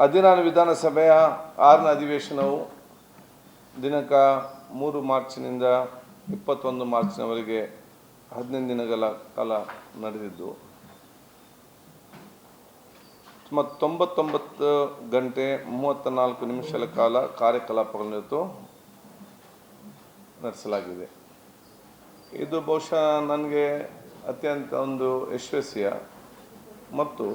ಹದಿನಾರು ವಿಧಾನಸಭೆಯ ಆರನೇ ಅಧಿವೇಶನವು ದಿನಾಂಕ ಮೂರು ಮಾರ್ಚ್ನಿಂದ ಇಪ್ಪತ್ತೊಂದು ಮಾರ್ಚ್ನವರೆಗೆ ಹದಿನೈದು ದಿನಗಳ ಕಾಲ ನಡೆದಿದ್ದು ಮತ್ತು ತೊಂಬತ್ತೊಂಬತ್ತು ಗಂಟೆ ಮೂವತ್ತ ನಾಲ್ಕು ನಿಮಿಷಗಳ ಕಾಲ ಕಾರ್ಯಕಲಾಪಗಳನ್ನು ನಡೆಸಲಾಗಿದೆ. ಇದು ಬಹುಶಃ ನನಗೆ ಅತ್ಯಂತ ಒಂದು ಯಶಸ್ವಿಯ ಮತ್ತು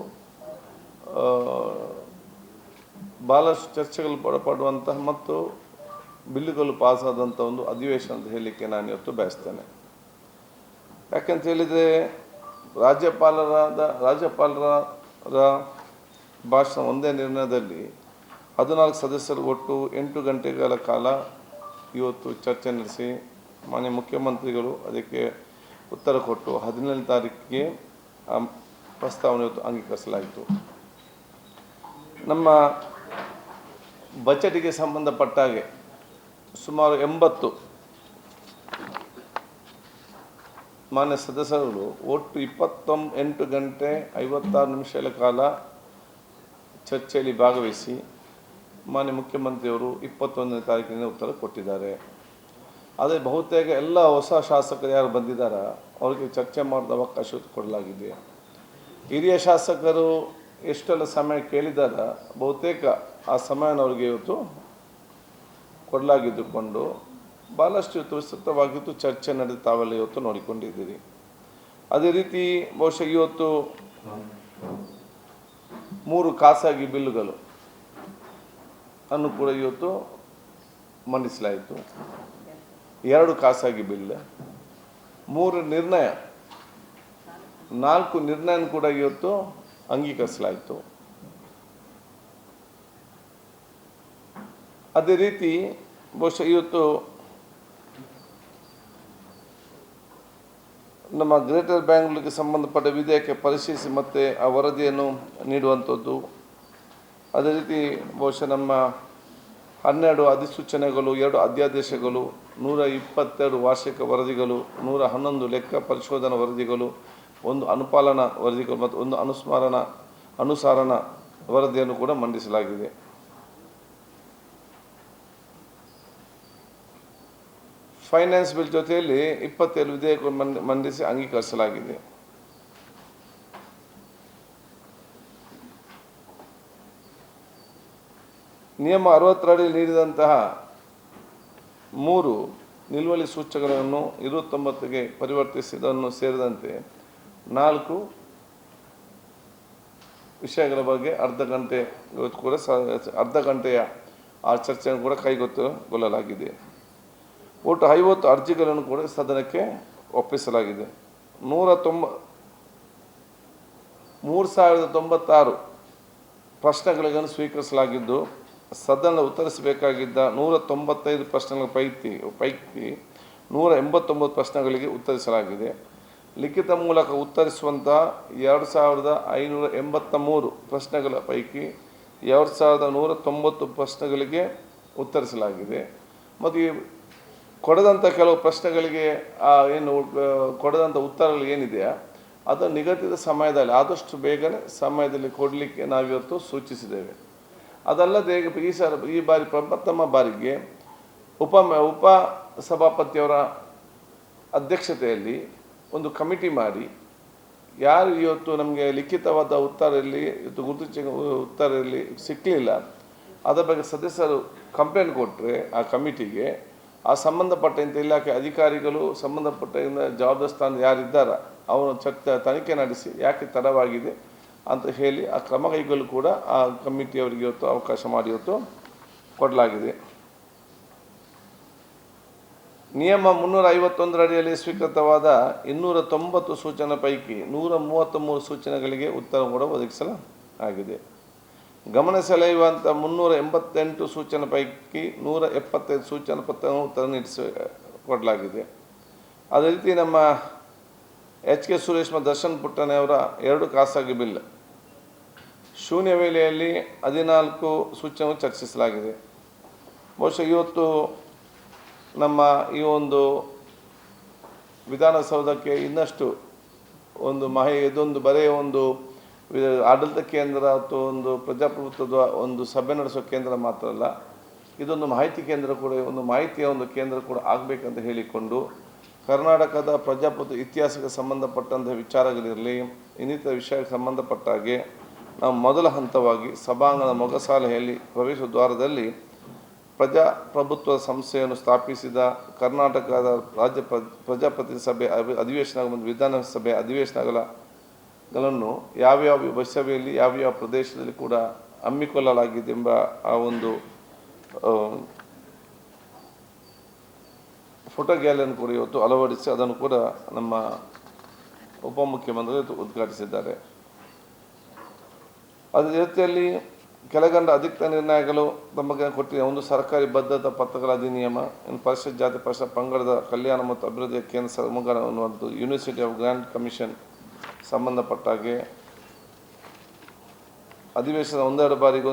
ಭಾಳಷ್ಟು ಚರ್ಚೆಗಳು ಒಳಪಡುವಂತಹ ಮತ್ತು ಬಿಲ್ಲುಗಳು ಪಾಸಾದಂಥ ಒಂದು ಅಧಿವೇಶನ ಅಂತ ಹೇಳಲಿಕ್ಕೆ ನಾನು ಇವತ್ತು ಬಯಸ್ತೇನೆ. ಯಾಕೆಂತ ಹೇಳಿದರೆ ರಾಜ್ಯಪಾಲರಾದ ರಾಜ್ಯಪಾಲರ ಭಾಷಣ ಒಂದೇ ನಿರ್ಣಯದಲ್ಲಿ ಹದಿನಾಲ್ಕು ಸದಸ್ಯರು ಒಟ್ಟು ಎಂಟು ಗಂಟೆಗಳ ಕಾಲ ಇವತ್ತು ಚರ್ಚೆ ನಡೆಸಿ ಮಾನ್ಯ ಮುಖ್ಯಮಂತ್ರಿಗಳು ಅದಕ್ಕೆ ಉತ್ತರ ಕೊಟ್ಟು ಹದಿನೇಳನೇ ತಾರೀಕಿಗೆ ಪ್ರಸ್ತಾವನೆ ಇವತ್ತು ಅಂಗೀಕರಿಸಲಾಯಿತು. ನಮ್ಮ ಬಜೆಟ್ಗೆ ಸಂಬಂಧಪಟ್ಟ ಹಾಗೆ ಸುಮಾರು ಎಂಬತ್ತು ಮಾನ್ಯ ಸದಸ್ಯರುಗಳು ಒಟ್ಟು ಇಪ್ಪತ್ತೊಂಬ ಎಂಟು ಗಂಟೆ ಐವತ್ತಾರು ನಿಮಿಷಗಳ ಕಾಲ ಚರ್ಚೆಯಲ್ಲಿ ಭಾಗವಹಿಸಿ ಮಾನ್ಯ ಮುಖ್ಯಮಂತ್ರಿಯವರು ಇಪ್ಪತ್ತೊಂದನೇ ತಾರೀಕಿನ ಉತ್ತರ ಕೊಟ್ಟಿದ್ದಾರೆ. ಆದರೆ ಬಹುತೇಕ ಎಲ್ಲ ಹೊಸ ಶಾಸಕರು ಯಾರು ಬಂದಿದ್ದಾರೋ, ಅವರಿಗೆ ಚರ್ಚೆ ಮಾಡಿದ ಅವಕಾಶ ಕೊಡಲಾಗಿದೆ. ಹಿರಿಯ ಶಾಸಕರು ಎಷ್ಟೆಲ್ಲ ಸಮಯ ಕೇಳಿದಾಗ ಬಹುತೇಕ ಆ ಸಮಯನ ಅವರಿಗೆ ಇವತ್ತು ಕೊಡಲಾಗಿದ್ದುಕೊಂಡು ಭಾಳಷ್ಟು ಇವತ್ತು ವಿಸ್ತೃತವಾಗಿತ್ತು ಚರ್ಚೆ ನಡೆದು ತಾವೆಲ್ಲ ಇವತ್ತು ನೋಡಿಕೊಂಡಿದ್ದೀರಿ. ಅದೇ ರೀತಿ ಬಹುಶಃ ಇವತ್ತು ಮೂರು ಖಾಸಗಿ ಬಿಲ್ಲುಗಳು ಅನ್ನು ಕೂಡ ಇವತ್ತು ಮಂಡಿಸಲಾಯಿತು. ಎರಡು ಖಾಸಗಿ ಬಿಲ್, ಮೂರು ನಿರ್ಣಯ, ನಾಲ್ಕು ನಿರ್ಣಯನ ಕೂಡ ಇವತ್ತು ಅಂಗೀಕರಿಸಲಾಯಿತು. ಅದೇ ರೀತಿ ಬಹುಶಃ ಇವತ್ತು ನಮ್ಮ ಗ್ರೇಟರ್ ಬ್ಯಾಂಗ್ಳೂರಿಗೆ ಸಂಬಂಧಪಟ್ಟ ವಿಧೇಯಕ ಪರಿಶೀಲಿಸಿ ಮತ್ತೆ ಆ ವರದಿಯನ್ನು ನೀಡುವಂಥದ್ದು. ಅದೇ ರೀತಿ ಬಹುಶಃ ನಮ್ಮ ಹನ್ನೆರಡು ಅಧಿಸೂಚನೆಗಳು, ಎರಡು ಅಧ್ಯಾದೇಶಗಳು, ನೂರ ಇಪ್ಪತ್ತೆರಡು ವಾರ್ಷಿಕ ವರದಿಗಳು, ನೂರ ಹನ್ನೊಂದು ಲೆಕ್ಕ ಪರಿಶೋಧನಾ ವರದಿಗಳು ಒಂದು ಅನುಪಾಲನ ವರದಿ ಮತ್ತು ಒಂದು ಅನುಸ್ಮರಣ ಅನುಸರಣ ವರದಿಯನ್ನು ಕೂಡ ಮಂಡಿಸಲಾಗಿದೆ. ಫೈನಾನ್ಸ್ ಬಿಲ್ ಜೊತೆಯಲ್ಲಿ ಇಪ್ಪತ್ತೇಳು ವಿಧೇಯಕ ಮಂಡಿ, ಮಂಡಿಸಿ ಅಂಗೀಕರಿಸಲಾಗಿದೆ. ನಿಯಮ ಅರವತ್ತರಡಿ ನೀಡಿದಂತಹ ಮೂರು ನಿಲುವಳಿ ಸೂಚಕಗಳನ್ನು ಇರುವತ್ತೊಂಬತ್ತಿಗೆ ಪರಿವರ್ತಿಸಿದನ್ನು ಸೇರಿದಂತೆ ನಾಲ್ಕು ವಿಷಯಗಳ ಬಗ್ಗೆ ಅರ್ಧ ಗಂಟೆ ಕೂಡ ಅರ್ಧ ಗಂಟೆಯ ಆ ಚರ್ಚೆಯನ್ನು ಕೂಡ ಕೈಗೊತ್ತಗೊಳ್ಳಲಾಗಿದೆ. ಒಟ್ಟು ಐವತ್ತು ಅರ್ಜಿಗಳನ್ನು ಕೂಡ ಸದನಕ್ಕೆ ಒಪ್ಪಿಸಲಾಗಿದೆ. ನೂರ ತೊಂಬ, ಮೂರು ಸಾವಿರದ ತೊಂಬತ್ತಾರು ಪ್ರಶ್ನೆಗಳನ್ನು ಸ್ವೀಕರಿಸಲಾಗಿದ್ದು, ಸದನ ಉತ್ತರಿಸಬೇಕಾಗಿದ್ದ ನೂರ ತೊಂಬತ್ತೈದು ಪ್ರಶ್ನೆಗಳ ಪೈಕಿ ಪೈಕಿ ನೂರ ಎಂಬತ್ತೊಂಬತ್ತು ಪ್ರಶ್ನೆಗಳಿಗೆ ಉತ್ತರಿಸಲಾಗಿದೆ. ಲಿಖಿತ ಮೂಲಕ ಉತ್ತರಿಸುವಂಥ ಎರಡು ಸಾವಿರದ ಐನೂರ ಎಂಬತ್ತ ಮೂರು ಪ್ರಶ್ನೆಗಳ ಪೈಕಿ ಎರಡು ಸಾವಿರದ ನೂರ ತೊಂಬತ್ತು ಪ್ರಶ್ನೆಗಳಿಗೆ ಉತ್ತರಿಸಲಾಗಿದೆ. ಮತ್ತು ಈ ಕೊಡದಂಥ ಕೆಲವು ಪ್ರಶ್ನೆಗಳಿಗೆ ಏನು ಕೊಡದಂಥ ಉತ್ತರಗಳು ಏನಿದೆಯಾ ಅದು ನಿಗದಿತ ಸಮಯದಲ್ಲಿ, ಆದಷ್ಟು ಬೇಗನೆ ಸಮಯದಲ್ಲಿ ಕೊಡಲಿಕ್ಕೆ ನಾವಿವತ್ತು ಸೂಚಿಸಿದ್ದೇವೆ. ಅದಲ್ಲದೆ ಈ ಸಲ, ಈ ಬಾರಿ ಪ್ರಪ್ರಥಮ ಬಾರಿಗೆ ಉಪ ಉಪ ಸಭಾಪತಿಯವರ ಅಧ್ಯಕ್ಷತೆಯಲ್ಲಿ ಒಂದು ಕಮಿಟಿ ಮಾಡಿ, ಯಾರು ಇವತ್ತು ನಮಗೆ ಲಿಖಿತವಾದ ಉತ್ತರ ಇರಲಿ, ಇವತ್ತು ಗುರುತಿಸಿ ಉತ್ತರ ಇರಲಿ ಸಿಕ್ಕಲಿಲ್ಲ ಅದರ ಬಗ್ಗೆ ಸದಸ್ಯರು ಕಂಪ್ಲೇಂಟ್ ಕೊಟ್ಟರೆ ಆ ಕಮಿಟಿಗೆ, ಆ ಸಂಬಂಧಪಟ್ಟಂಥ ಇಲಾಖೆ ಅಧಿಕಾರಿಗಳು ಸಂಬಂಧಪಟ್ಟ ಜವಾಬ್ದಾರಿ ಸ್ಥಾನ ಯಾರಿದ್ದಾರ ಅವರು ಚಕ್ ತನಿಖೆ ನಡೆಸಿ ಯಾಕೆ ತಡವಾಗಿದೆ ಅಂತ ಹೇಳಿ ಆ ಕ್ರಮ ಕೈಗೊಳ್ಳಲು ಕೂಡ ಆ ಕಮಿಟಿಯವರಿಗೆ ಇವತ್ತು ಅವಕಾಶ ಮಾಡಿ ಇವತ್ತು ಕೊಡಲಾಗಿದೆ. ನಿಯಮ ಮುನ್ನೂರ ಐವತ್ತೊಂದರ ಅಡಿಯಲ್ಲಿ ಸ್ವೀಕೃತವಾದ ಇನ್ನೂರ ತೊಂಬತ್ತು ಸೂಚನೆ ಪೈಕಿ ನೂರ ಮೂವತ್ತ್ಮೂರು ಸೂಚನೆಗಳಿಗೆ ಉತ್ತರ ಕೂಡ ಒದಗಿಸಲ ಆಗಿದೆ ಗಮನ ಸೆಳೆಯುವಂಥ ಮುನ್ನೂರ ಎಂಬತ್ತೆಂಟು ಸೂಚನೆ ಪೈಕಿ ನೂರ ಎಪ್ಪತ್ತೈದು ಸೂಚನೆ ಪತ್ರ ಉತ್ತರ ನೀಡಿಸ ಕೊಡಲಾಗಿದೆ. ಅದೇ ರೀತಿ ನಮ್ಮ ಎಚ್ ಕೆ ಸುರೇಶ್ ದರ್ಶನ್ ಪುಟ್ಟನೆಯವರ ಎರಡು ಖಾಸಗಿ ಬಿಲ್. ಶೂನ್ಯ ವೇಳೆಯಲ್ಲಿ ಹದಿನಾಲ್ಕು ಸೂಚನೆ ಚರ್ಚಿಸಲಾಗಿದೆ. ಬಹುಶಃ ಇವತ್ತು ನಮ್ಮ ಈ ಒಂದು ವಿಧಾನಸೌಧಕ್ಕೆ ಇನ್ನಷ್ಟು ಒಂದು ಮಹಿ, ಇದೊಂದು ಬರೆಯ ಒಂದು ಆಡಳಿತ ಕೇಂದ್ರ ಅಥವಾ ಒಂದು ಪ್ರಜಾಪ್ರಭುತ್ವದ ಒಂದು ಸಭೆ ನಡೆಸೋ ಕೇಂದ್ರ ಮಾತ್ರ ಅಲ್ಲ, ಇದೊಂದು ಮಾಹಿತಿ ಕೇಂದ್ರ ಕೂಡ, ಒಂದು ಮಾಹಿತಿಯ ಒಂದು ಕೇಂದ್ರ ಕೂಡ ಆಗಬೇಕಂತ ಹೇಳಿಕೊಂಡು ಕರ್ನಾಟಕದ ಪ್ರಜಾಪ್ರಭುತ್ವ ಇತಿಹಾಸಕ್ಕೆ ಸಂಬಂಧಪಟ್ಟಂಥ ವಿಚಾರಗಳಿರಲಿ, ಇನ್ನಿತರ ವಿಷಯಕ್ಕೆ ಸಂಬಂಧಪಟ್ಟ ಹಾಗೆ ನಾವು ಮೊದಲ ಹಂತವಾಗಿ ಸಭಾಂಗಣದ ಮೊಗಸಾಲೆಯಲ್ಲಿ ಪ್ರವೇಶ ದ್ವಾರದಲ್ಲಿ ಪ್ರಜಾಪ್ರಭುತ್ವ ಸಂಸ್ಥೆಯನ್ನು ಸ್ಥಾಪಿಸಿದ ಕರ್ನಾಟಕದ ರಾಜ್ಯ ಪ್ರ, ಪ್ರಜಾಪ್ರತಿನಿಧಿ ಸಭೆ ಅಧಿವೇಶನ ವಿಧಾನಸಭೆ ಅಧಿವೇಶನಗಳನ್ನು ಯಾವ್ಯಾವ ಸಭೆಯಲ್ಲಿ ಯಾವ್ಯಾವ ಪ್ರದೇಶದಲ್ಲಿ ಕೂಡ ಹಮ್ಮಿಕೊಳ್ಳಲಾಗಿದೆ ಎಂಬ ಆ ಒಂದು ಫೋಟೋ ಗ್ಯಾಲರಿಯನ್ನು ಕೂಡ ಇವತ್ತು ಅಳವಡಿಸಿ ಅದನ್ನು ಕೂಡ ನಮ್ಮ ಉಪಮುಖ್ಯಮಂತ್ರಿ ಉದ್ಘಾಟಿಸಿದ್ದಾರೆ. ಅದೇ ರೀತಿಯಲ್ಲಿ ಕೆಳಗಂಡ ಅಧಿಕೃತ ನಿರ್ಣಯಗಳು ತಮಗೆ ಕೊಟ್ಟಿದೆ. ಒಂದು ಸರ್ಕಾರಿ ಬದ್ಧತಾ ಪತ್ರಗಳ ಅಧಿನಿಯಮ, ಇನ್ನು ಪರಿಷತ್ ಜಾತಿ, ಪರಿಷತ್ ಪಂಗಡದ ಕಲ್ಯಾಣ ಮತ್ತು ಅಭಿವೃದ್ಧಿಯ ಕೇಂದ್ರ ಸರ್ಕಾರ ಅನ್ನುವಂಥದ್ದು ಯೂನಿವರ್ಸಿಟಿ ಆಫ್ ಗ್ರ್ಯಾಂಡ್ ಕಮಿಷನ್ ಸಂಬಂಧಪಟ್ಟಾಗೆ ಅಧಿವೇಶನ ಒಂದೆರಡು ಬಾರಿಗೂ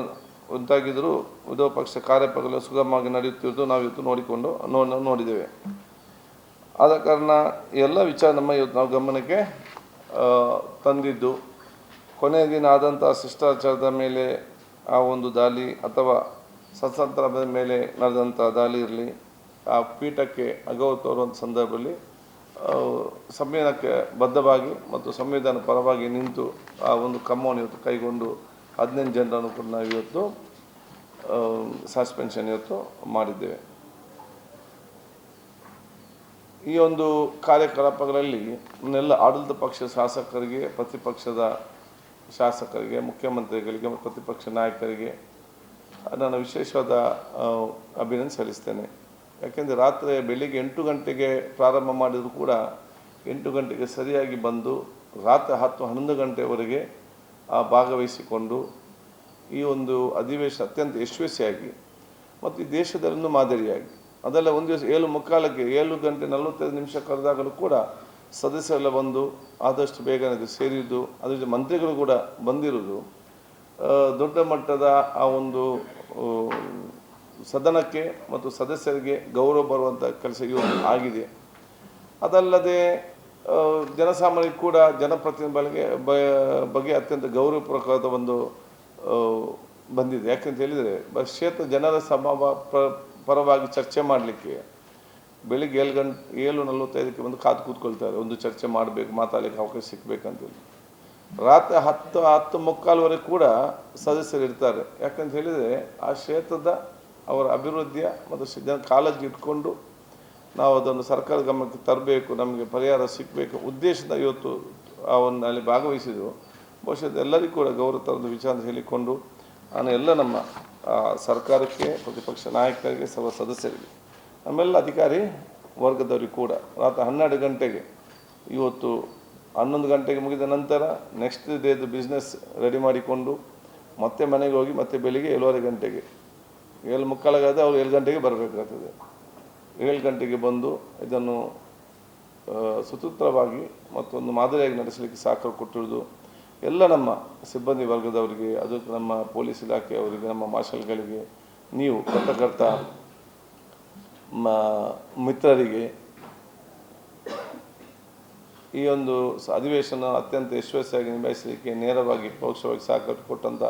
ಉಂಟಾಗಿದ್ದರೂ ವಿರೋಧ ಪಕ್ಷ ಕಾರ್ಯಪಗಳು ಸುಗಮವಾಗಿ ನಡೆಯುತ್ತಿರುವುದು ನಾವು ಇವತ್ತು ನೋಡಿಕೊಂಡು ನೋಡಿದ್ದೇವೆ. ಆದ ಕಾರಣ ಎಲ್ಲ ವಿಚಾರ ನಮ್ಮ ಇವತ್ತು ನಾವು ಗಮನಕ್ಕೆ ತಂದಿದ್ದು. ಕೊನೆಯ ದಿನ ಆದಂಥ ಶಿಷ್ಟಾಚಾರದ ಮೇಲೆ ಆ ಒಂದು ದಾಳಿ ಅಥವಾ ಸಸಂತ್ರದ ಮೇಲೆ ನಡೆದಂಥ ದಾಳಿ ಇರಲಿ, ಆ ಪೀಠಕ್ಕೆ ಅಗೌರವ ತೋರುವಂಥ ಸಂದರ್ಭದಲ್ಲಿ ಸಂವಿಧಾನಕ್ಕೆ ಬದ್ಧವಾಗಿ ಮತ್ತು ಸಂವಿಧಾನ ಪರವಾಗಿ ನಿಂತು ಆ ಒಂದು ಕ್ರಮವನ್ನು ಇವತ್ತು ಕೈಗೊಂಡು ಹದಿನೆಂಟು ಜನರನ್ನು ಕೂಡ ನಾವು ಇವತ್ತು ಸಸ್ಪೆನ್ಷನ್ ಇವತ್ತು ಮಾಡಿದ್ದೇವೆ. ಈ ಒಂದು ಕಾರ್ಯಕಲಾಪಗಳಲ್ಲಿ ಇನ್ನೆಲ್ಲ ಆಡಳಿತ ಪಕ್ಷ ಶಾಸಕರಿಗೆ, ಪ್ರತಿಪಕ್ಷದ ಶಾಸಕರಿಗೆ, ಮುಖ್ಯಮಂತ್ರಿಗಳಿಗೆ, ಪ್ರತಿಪಕ್ಷ ನಾಯಕರಿಗೆ ನಾನು ವಿಶೇಷವಾದ ಅಭಿನಂದನೆ ಸಲ್ಲಿಸ್ತೇನೆ. ಯಾಕೆಂದರೆ ರಾತ್ರಿ ಬೆಳಿಗ್ಗೆ ಎಂಟು ಗಂಟೆಗೆ ಪ್ರಾರಂಭ ಮಾಡಿದರೂ ಕೂಡ ಎಂಟು ಗಂಟೆಗೆ ಸರಿಯಾಗಿ ಬಂದು ರಾತ್ರಿ ಹತ್ತು, ಹನ್ನೊಂದು ಗಂಟೆವರೆಗೆ ಭಾಗವಹಿಸಿಕೊಂಡು ಈ ಒಂದು ಅಧಿವೇಶನ ಅತ್ಯಂತ ಯಶಸ್ವಿಯಾಗಿ ಮತ್ತು ಈ ದೇಶದಲ್ಲೂ ಮಾದರಿಯಾಗಿ. ಅದೆಲ್ಲ ಒಂದು ದಿವಸ ಏಳು ಮುಕ್ಕಾಲಕ್ಕೆ ಏಳು ಗಂಟೆ ನಲವತ್ತೈದು ನಿಮಿಷ ಕರೆದಾಗಲೂ ಕೂಡ ಸದಸ್ಯರೆಲ್ಲ ಬಂದು ಆದಷ್ಟು ಬೇಗನೆ ಇದು ಸೇರಿದ್ದು, ಅದ್ರ ಜೊತೆ ಮಂತ್ರಿಗಳು ಕೂಡ ಬಂದಿರೋದು ದೊಡ್ಡ ಮಟ್ಟದ ಆ ಒಂದು ಸದನಕ್ಕೆ ಮತ್ತು ಸದಸ್ಯರಿಗೆ ಗೌರವ ಬರುವಂಥ ಕೆಲಸ ಇವತ್ತು ಆಗಿದೆ. ಅದಲ್ಲದೆ ಜನಸಾಮಾನ್ಯ ಕೂಡ ಜನಪ್ರತಿನಿಧಿಗಳಿಗೆ ಬಗ್ಗೆ ಅತ್ಯಂತ ಗೌರವಪೂರ್ವಕವಾದ ಒಂದು ಬಂದಿದೆ. ಯಾಕೆಂತ ಹೇಳಿದರೆ, ಕ್ಷೇತ್ರ ಜನರ ಸಮ ಪರವಾಗಿ ಚರ್ಚೆ ಮಾಡಲಿಕ್ಕೆ ಬೆಳಿಗ್ಗೆ ಏಳು ಗಂಟೆ, ಏಳು ನಲವತ್ತೈದಕ್ಕೆ ಬಂದು ಕಾದು ಕೂತ್ಕೊಳ್ತಾರೆ. ಒಂದು ಚರ್ಚೆ ಮಾಡಬೇಕು, ಮಾತಾಡಲಿಕ್ಕೆ ಅವಕಾಶ ಸಿಕ್ಕಬೇಕಂತೇಳಿ ರಾತ್ರಿ ಹತ್ತು ಹತ್ತು ಮುಕ್ಕಾಲ್ವರೆಗೆ ಕೂಡ ಸದಸ್ಯರು ಇರ್ತಾರೆ. ಯಾಕಂತ ಹೇಳಿದರೆ ಆ ಕ್ಷೇತ್ರದ ಅವರ ಅಭಿವೃದ್ಧಿಯ ಮತ್ತು ಜನ ಕಾಳಜಿ ಇಟ್ಕೊಂಡು ನಾವು ಅದನ್ನು ಸರ್ಕಾರ ಗಮನಕ್ಕೆ ತರಬೇಕು, ನಮಗೆ ಪರಿಹಾರ ಸಿಗಬೇಕು ಉದ್ದೇಶದ ಇವತ್ತು ಒಂದು ಅಲ್ಲಿ ಭಾಗವಹಿಸಿದರು. ಬಹುಶಃ ಎಲ್ಲರಿಗೂ ಕೂಡ ಗೌರವ ತರದ ವಿಚಾರ ಹೇಳಿಕೊಂಡು ನಾನು ಎಲ್ಲ ನಮ್ಮ ಸರ್ಕಾರಕ್ಕೆ, ಪ್ರತಿಪಕ್ಷ ನಾಯಕರಿಗೆ, ಸರ್ವ ಸದಸ್ಯರಿಗೆ ನಮ್ಮೆಲ್ಲ ಅಧಿಕಾರಿ ವರ್ಗದವರಿಗೆ ಕೂಡ ರಾತ್ರಿ ಹನ್ನೆರಡು ಗಂಟೆಗೆ ಇವತ್ತು ಹನ್ನೊಂದು ಗಂಟೆಗೆ ಮುಗಿದ ನಂತರ ನೆಕ್ಸ್ಟ್ ಡೇದು ಬಿಸ್ನೆಸ್ ರೆಡಿ ಮಾಡಿಕೊಂಡು ಮತ್ತೆ ಮನೆಗೆ ಹೋಗಿ ಮತ್ತೆ ಬೆಳಿಗ್ಗೆ ಏಳುವರೆ ಗಂಟೆಗೆ ಏಳು ಮುಕ್ಕಾಲಾಗದೆ ಅವ್ರು ಏಳು ಗಂಟೆಗೆ ಬರಬೇಕಾಗ್ತದೆ. ಏಳು ಗಂಟೆಗೆ ಬಂದು ಇದನ್ನು ಆ, ಸುಸೂತ್ರವಾಗಿ ಮತ್ತೊಂದು ಮಾದರಿಯಾಗಿ ನಡೆಸಲಿಕ್ಕೆ ಸಹಕಾರ ಕೊಟ್ಟಿರುವುದು ಎಲ್ಲ ನಮ್ಮ ಸಿಬ್ಬಂದಿ ವರ್ಗದವರಿಗೆ ಅದು ನಮ್ಮ ಪೊಲೀಸ್ ಇಲಾಖೆಯವರಿಗೆ ನಮ್ಮ ಮಾರ್ಷಲ್ಗಳಿಗೆ ನೀವು ಪತ್ರಕರ್ತ ಮಿತ್ರರಿಗೆ ಈ ಒಂದು ಅಧಿವೇಶನ ಅತ್ಯಂತ ಯಶಸ್ವಿಯಾಗಿ ನಿಭಾಯಿಸಲಿಕ್ಕೆ ನೇರವಾಗಿ ಪರೋಕ್ಷವಾಗಿ ಸಹಕಾರ ಕೊಟ್ಟಂಥ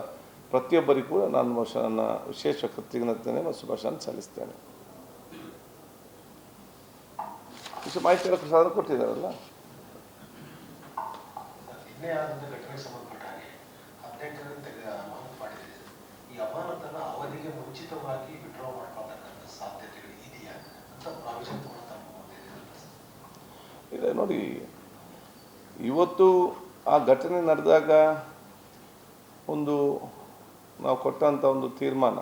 ಪ್ರತಿಯೊಬ್ಬರಿಗೂ ಕೂಡ ನಾನು ನನ್ನ ವಿಶೇಷ ಕೃತಜ್ಞತೆ ಮತ್ತು ಶುಭಾಶಯ ಸಲ್ಲಿಸ್ತೇನೆ. ವಿಷಯ ಮಾಹಿತಿ ಸಾಧನ ಕೊಟ್ಟಿದ್ದಾರಲ್ಲ? ಅವಧಿಗೆ ಮುಂಚಿತವಾಗಿ ವಿಡ್ರಾ ಮಾಡ್ಕೊಳ್ತಕ್ಕಂಥ ಸಾಧ್ಯತೆಗಳು ಇದೆಯಾ ಅಂತ ಪ್ರಾವಿಷನ್ ತಗೊಂಡು ತಮ್ಮ ಮುಂದೆ ಇದೆ ಸರ್. ಇಲ್ಲ ನೋಡಿ. ಇವತ್ತು ಆ ಘಟನೆ ನಡೆದಾಗ ಒಂದು ನಾವು ಕೊಟ್ಟಂಥ ಒಂದು ತೀರ್ಮಾನ.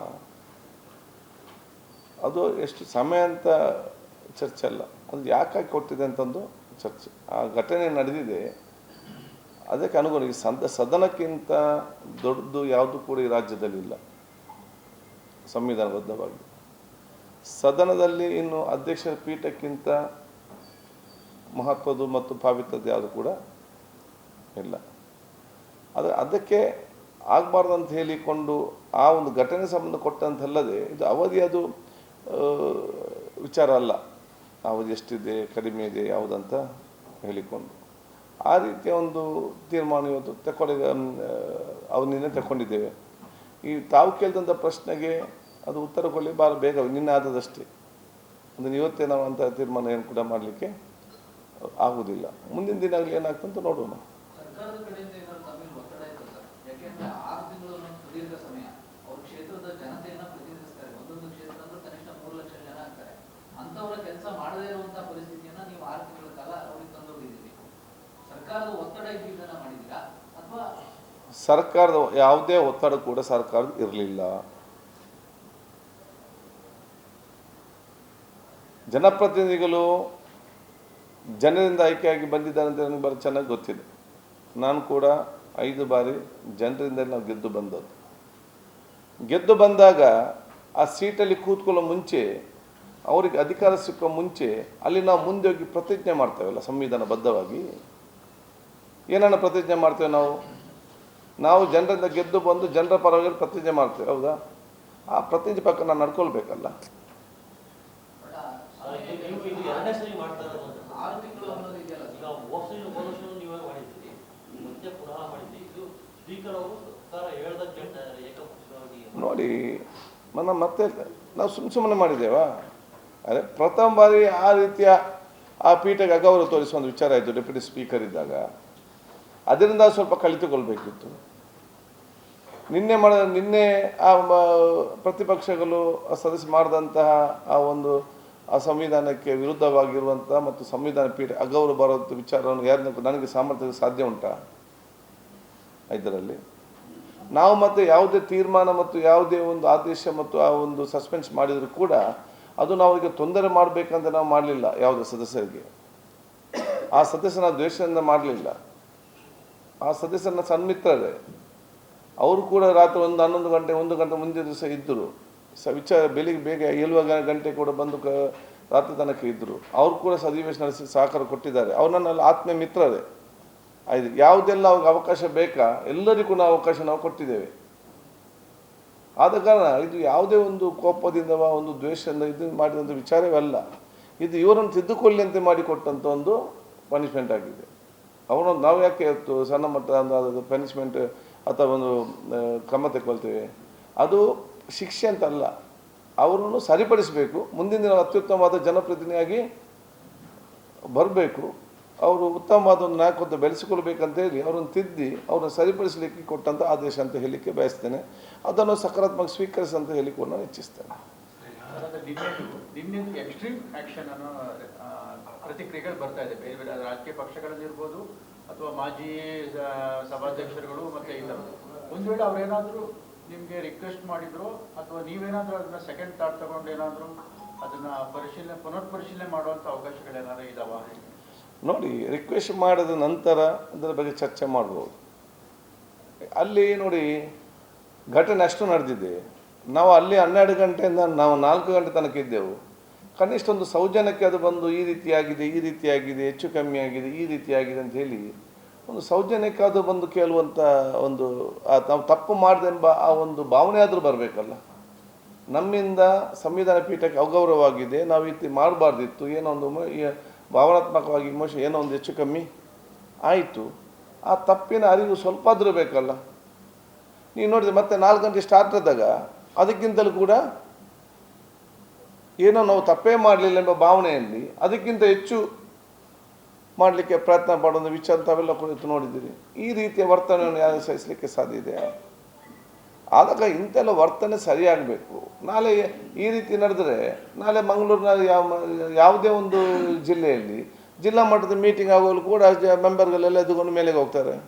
ಅದು ಎಷ್ಟು ಸಮಯ ಅಂತ ಚರ್ಚೆ ಅಲ್ಲ. ಅದು ಯಾಕಾಗಿ ಕೊಟ್ಟಿದೆ ಅಂತಂದು ಚರ್ಚೆ. ಆ ಘಟನೆ ನಡೆದಿದೆ. ಅದಕ್ಕೆ ಅನುಗುಣ ಈ ಸಂದ, ಸದನಕ್ಕಿಂತ ದೊಡ್ಡದು ಯಾವುದು ಕೂಡ ಈ ರಾಜ್ಯದಲ್ಲಿ ಇಲ್ಲ. ಸಂವಿಧಾನಬದ್ಧವಾಗಿ. ಸದನದಲ್ಲಿ ಇನ್ನು ಅಧ್ಯಕ್ಷರ ಪೀಠಕ್ಕಿಂತ ಮಹತ್ವದ್ದು ಮತ್ತು ಪಾವಿತ್ರದ್ದು ಯಾವುದು ಕೂಡ ಇಲ್ಲ. ಅದು ಅದಕ್ಕೆ ಆಗಬಾರ್ದು ಅಂತ ಹೇಳಿಕೊಂಡು ಆ ಒಂದು ಘಟನೆ ಸಂಬಂಧ ಕೊಟ್ಟಂತಲ್ಲದೆ ಇದು ಅವಧಿ ಅದು ವಿಚಾರ ಅಲ್ಲ. ಅವಧಿ ಎಷ್ಟಿದೆ, ಕಡಿಮೆ ಇದೆ, ಯಾವುದಂತ ಹೇಳಿಕೊಂಡು. ಆ ರೀತಿಯ ಒಂದು ತೀರ್ಮಾನ ಇವತ್ತು ತಗೊಂಡಿದ್ದ ಅವನಿನ್ನೇ ತಗೊಂಡಿದ್ದೇವೆ ಈ ತಾವು ಕೇಳಿದಂಥ ಪ್ರಶ್ನೆಗೆ ಅದು ಉತ್ತರ ಕೊಡಲಿ ಭಾಳ ಬೇಗ, ನಿನ್ನೆ ಆದದಷ್ಟೇ ಅದನ್ನು ಇವತ್ತೇ ನಾವು ಅಂತ ತೀರ್ಮಾನ ಏನು ಕೂಡ ಮಾಡಲಿಕ್ಕೆ ಆಗುವುದಿಲ್ಲ ಮುಂದಿನ ದಿನಗಳು ಏನಾಗ್ತಂತ ನೋಡೋಣ. ಸರ್ಕಾರದ ಯಾವುದೇ ಒತ್ತಡ ಕೂಡ ಸರ್ಕಾರದ ಇರಲಿಲ್ಲ. ಜನಪ್ರತಿನಿಧಿಗಳು ಜನರಿಂದ ಆಯ್ಕೆಯಾಗಿ ಬಂದಿದ್ದಾರೆ ಅಂತ ನನಗೆ ಬರೋ ಚೆನ್ನಾಗಿ ಗೊತ್ತಿದೆ. ನಾನು ಕೂಡ ಐದು ಬಾರಿ ಜನರಿಂದ ನಾವು ಗೆದ್ದು ಬಂದದ್ದು. ಗೆದ್ದು ಬಂದಾಗ ಆ ಸೀಟಲ್ಲಿ ಕೂತ್ಕೊಳ್ಳೋ ಮುಂಚೆ, ಅವರಿಗೆ ಅಧಿಕಾರ ಸಿಕ್ಕೋ ಮುಂಚೆ, ಅಲ್ಲಿ ನಾವು ಮುಂದೆ ಹೋಗಿ ಪ್ರತಿಜ್ಞೆ ಮಾಡ್ತೇವಲ್ಲ ಸಂವಿಧಾನಬದ್ಧವಾಗಿ. ಏನನ್ನ ಪ್ರತಿಜ್ಞೆ ಮಾಡ್ತೇವೆ ನಾವು? ನಾವು ಜನರಿಂದ ಗೆದ್ದು ಬಂದು ಜನರ ಪರವಾಗಿ ಪ್ರತಿಜ್ಞೆ ಮಾಡ್ತೇವೆ, ಹೌದಾ? ಆ ಪ್ರತಿಜ್ಞೆ ಪಕ್ಕ ನಾನು ನಡ್ಕೊಳ್ಬೇಕಲ್ಲ ಬಟ್ ಆ ಅದಕ್ಕೆ ನೀವು ಇದು ಎರಡನೇ ಸರಿ ಮಾಡ್ತಾ ಇರೋದು ಆರು ತಿಂಗಳು ಅನ್ನೋದು ಇದೆಯಲ್ಲ ಈಗ ಹೋದ ಸರಿ ಹೋದ ವರ್ಷನೂ ನೀವೇ ಮಾಡಿದ್ದೀರಿ ಮತ್ತೆ ಪುನಃ ಮಾಡಿದ್ದೀರಿ ಇದು ಸ್ಪೀಕರ್ ಅವರು ಸರ್ಕಾರ ಹೇಳ್ದಾಗ ಕೇಳ್ತಾ ಇದ್ದಾರೆ ಏಕಪಕ್ಷವಾಗಿ ನೋಡಿ ಮನ ಮತ್ತೆ ನಾವು ಸುಮ್ಮ ಸುಮ್ಮನೆ ಮಾಡಿದ್ದೇವಾ? ಅದೇ ಪ್ರಥಮ ಬಾರಿ ಆ ರೀತಿಯ ಆ ಪೀಠಕ್ಕೆ ಅಗೌರವ ತೋರಿಸುವ ಒಂದು ವಿಚಾರ ಆಯಿತು, ಡೆಪ್ಯೂಟಿ ಸ್ಪೀಕರ್ ಇದ್ದಾಗ. ಅದರಿಂದ ಸ್ವಲ್ಪ ಕಲಿತುಕೊಳ್ಬೇಕಿತ್ತು. ನಿನ್ನೆ ಮಾಡ, ನಿನ್ನೆ ಆ ಪ್ರತಿಪಕ್ಷಗಳು ಸದಸ್ಯ ಮಾಡಿದಂತಹ ಆ ಒಂದು, ಆ ಸಂವಿಧಾನಕ್ಕೆ ವಿರುದ್ಧವಾಗಿರುವಂತಹ ಮತ್ತು ಸಂವಿಧಾನ ಪೀಠ ಅಗೌರವ ಬರುವಂಥ ವಿಚಾರವನ್ನು ಯಾರನ್ನ ನನಗೆ ಸಾಮರ್ಥ್ಯ ಸಾಧ್ಯ ಉಂಟಾ? ಇದರಲ್ಲಿ ನಾವು ಮತ್ತೆ ಯಾವುದೇ ತೀರ್ಮಾನ ಮತ್ತು ಯಾವುದೇ ಒಂದು ಆದೇಶ ಮತ್ತು ಆ ಒಂದು ಸಸ್ಪೆನ್ಸ್ ಮಾಡಿದರೂ ಕೂಡ ಅದು ನಾವು ಅವರಿಗೆ ತೊಂದರೆ ಮಾಡಬೇಕಂತ ನಾವು ಮಾಡಲಿಲ್ಲ ಯಾವುದೇ ಸದಸ್ಯರಿಗೆ. ಆ ಸದಸ್ಯನ ದ್ವೇಷದಿಂದ ಮಾಡಲಿಲ್ಲ. ಆ ಸದಸ್ಯನ ಸನ್ಮಿತ್ರರೇ. ಅವರು ಕೂಡ ರಾತ್ರಿ ಒಂದು ಹನ್ನೊಂದು ಗಂಟೆ, ಒಂದು ಗಂಟೆ ಮುಂದಿನ ದಿವಸ ಇದ್ದರು. ಸ ವಿಚಾರ ಬೆಳಿಗ್ಗೆ ಬೇಗ ಏಳುವ ಗಂಟೆ ಕೂಡ ಬಂದು ರಾತ್ರಿ ತನಕ ಇದ್ದರು. ಅವರು ಕೂಡ ಸದಿವೇಶ ನಡೆಸಿ ಸಹಕಾರ ಕೊಟ್ಟಿದ್ದಾರೆ. ಅವ್ರು ನನ್ನಲ್ಲಿ ಆತ್ಮೀಯ ಮಿತ್ರರೇ. ಆಯ್ತು ಯಾವುದೆಲ್ಲ ಅವ್ರಿಗೆ ಅವಕಾಶ ಬೇಕಾ, ಎಲ್ಲರಿಗೂ ನಾವು ಅವಕಾಶ ನಾವು ಕೊಟ್ಟಿದ್ದೇವೆ. ಆದ ಕಾರಣ ಇದು ಯಾವುದೇ ಒಂದು ಕೋಪದಿಂದ ಒಂದು ದ್ವೇಷದಿಂದ ಇದು ಮಾಡಿದಂಥ ವಿಚಾರವೇ ಅಲ್ಲ ಇದು ಇವರನ್ನು ತಿದ್ದುಕೊಳ್ಳಿ ಅಂತ ಮಾಡಿಕೊಟ್ಟಂಥ ಒಂದು ಪನಿಷ್ಮೆಂಟ್ ಆಗಿದೆ. ಅವನೊಂದು ನಾವು ಯಾಕೆ ಇವತ್ತು ಸಣ್ಣ ಮಟ್ಟ ಪನಿಷ್ಮೆಂಟ್ ಅಥವಾ ಒಂದು ಕ್ರಮ ತೆಗೊಳ್ತೇವೆ ಅದು ಶಿಕ್ಷೆ ಅಂತಲ್ಲ. ಅವರನ್ನು ಸರಿಪಡಿಸಬೇಕು. ಮುಂದಿನ ದಿನ ಅತ್ಯುತ್ತಮವಾದ ಜನಪ್ರತಿನಿಧಿಯಾಗಿ ಬರಬೇಕು. ಅವರು ಉತ್ತಮವಾದ ಒಂದು ನಾಯಕತ್ವ ಬೆಳೆಸಿಕೊಳ್ಬೇಕಂತ ಹೇಳಿ ಅವರನ್ನು ತಿದ್ದಿ ಅವ್ರನ್ನ ಸರಿಪಡಿಸಲಿಕ್ಕೆ ಕೊಟ್ಟಂಥ ಆದೇಶ ಅಂತ ಹೇಳಲಿಕ್ಕೆ ಬಯಸ್ತೇನೆ. ಅದನ್ನು ಸಕಾರಾತ್ಮಕ ಸ್ವೀಕರಿಸಿ ಅಂತ ಹೇಳಿ ಕೂಡ ನಾನು ಇಚ್ಛಿಸ್ತೇನೆ. ಎಕ್ಸ್ಟ್ರೀಮ್ ಆಕ್ಷನ್ ಅನ್ನೋ ಪ್ರತಿಕ್ರಿಯೆಗಳು ಬರ್ತಾ ಇದೆ. ಬೇರೆ ಬೇರೆ ರಾಜಕೀಯ ಪಕ್ಷಗಳಲ್ಲಿರ್ಬೋದು ಅಥವಾ ಮಾಜಿ ಸಭಾಧ್ಯಕ್ಷರುಗಳು ಮತ್ತೆ ಇಲ್ಲ ಒಂದು ವೇಳೆ ಅವರೇನಾದರೂ ನಿಮಗೆ ರಿಕ್ವೆಸ್ಟ್ ಮಾಡಿದ್ರು, ಅಥವಾ ನೀವೇನಾದರೂ ಅದನ್ನ ಸೆಕೆಂಡ್ ಥಾಟ್ ತಗೊಂಡು ಏನಾದರೂ ಅದನ್ನ ಪರಿಶೀಲನೆ ಪುನರ್ ಪರಿಶೀಲನೆ ಮಾಡುವಂತ ಅವಕಾಶಗಳೇನಾದ್ರೂ ಇದಾವ? ನೋಡಿ ರಿಕ್ವೆಸ್ಟ್ ಮಾಡಿದ ನಂತರ ಅದರ ಬಗ್ಗೆ ಚರ್ಚೆ ಮಾಡ್ಬೋದು. ಅಲ್ಲಿ ನೋಡಿ, ಘಟನೆ ಅಷ್ಟು ನಡೆದಿದೆ. ನಾವು ಅಲ್ಲಿ ಹನ್ನೆರಡು ಗಂಟೆಯಿಂದ ನಾವು ನಾಲ್ಕು ಗಂಟೆ ತನಕ ಇದ್ದೆವು. ಕನಿಷ್ಠ ಒಂದು ಸೌಜನ್ಯಕ್ಕೆ ಅದು ಬಂದು ಈ ರೀತಿಯಾಗಿದೆ ಈ ರೀತಿಯಾಗಿದೆ, ಹೆಚ್ಚು ಕಮ್ಮಿ ಆಗಿದೆ, ಈ ರೀತಿಯಾಗಿದೆ ಅಂತ ಹೇಳಿ ಒಂದು ಸೌಜನ್ಯಕ್ಕೆ ಅದು ಬಂದು ಕೇಳುವಂಥ ಒಂದು ನಾವು ತಪ್ಪು ಮಾಡಿದೆಂಬ ಆ ಒಂದು ಭಾವನೆ ಆದರೂ ಬರಬೇಕಲ್ಲ. ನಮ್ಮಿಂದ ಸಂವಿಧಾನ ಪೀಠಕ್ಕೆ ಅಗೌರವವಾಗಿದೆ. ನಾವು ಈ ರೀತಿ ಮಾಡಬಾರ್ದಿತ್ತು. ಏನೋ ಒಂದು ಭಾವನಾತ್ಮಕವಾಗಿ ಇಮೋಷನ್ ಏನೋ ಒಂದು ಹೆಚ್ಚು ಕಮ್ಮಿ ಆಯಿತು. ಆ ತಪ್ಪಿನ ಅರಿವು ಸ್ವಲ್ಪ ಆದರೂ ಬೇಕಲ್ಲ. ನೀವು ನೋಡಿದ್ರೆ ಮತ್ತೆ ನಾಲ್ಕು ಗಂಟೆ ಸ್ಟಾರ್ಟ್ ಆದಾಗ ಅದಕ್ಕಿಂತಲೂ ಕೂಡ ಏನೋ ನಾವು ತಪ್ಪೇ ಮಾಡಲಿಲ್ಲ ಎಂಬ ಭಾವನೆಯಲ್ಲಿ ಅದಕ್ಕಿಂತ ಹೆಚ್ಚು ಮಾಡಲಿಕ್ಕೆ ಪ್ರಯತ್ನ ಪಡೋದು ವಿಚಾರ ತಾವೆಲ್ಲ ಕುರಿತು ನೋಡಿದ್ದೀರಿ. ಈ ರೀತಿಯ ವರ್ತನೆಯನ್ನು ಯಾರು ಸಹಿಸಲಿಕ್ಕೆ ಸಾಧ್ಯ ಇದೆ? ಆದಾಗ ಇಂಥೆಲ್ಲ ವರ್ತನೆ ಸರಿಯಾಗಬೇಕು. ನಾಳೆ ಈ ರೀತಿ ನಡೆದರೆ, ನಾಳೆ ಮಂಗಳೂರಿನ ಯಾವ, ಯಾವುದೇ ಒಂದು ಜಿಲ್ಲೆಯಲ್ಲಿ ಜಿಲ್ಲಾ ಮಟ್ಟದ ಮೀಟಿಂಗ್ ಆಗುವಲ್ಲಿ ಕೂಡ ಮೆಂಬರ್ಗಳೆಲ್ಲ ಎದ್ದುಕೊಂಡು ಮೇಲೆಗೆ ಹೋಗ್ತಾರೆ.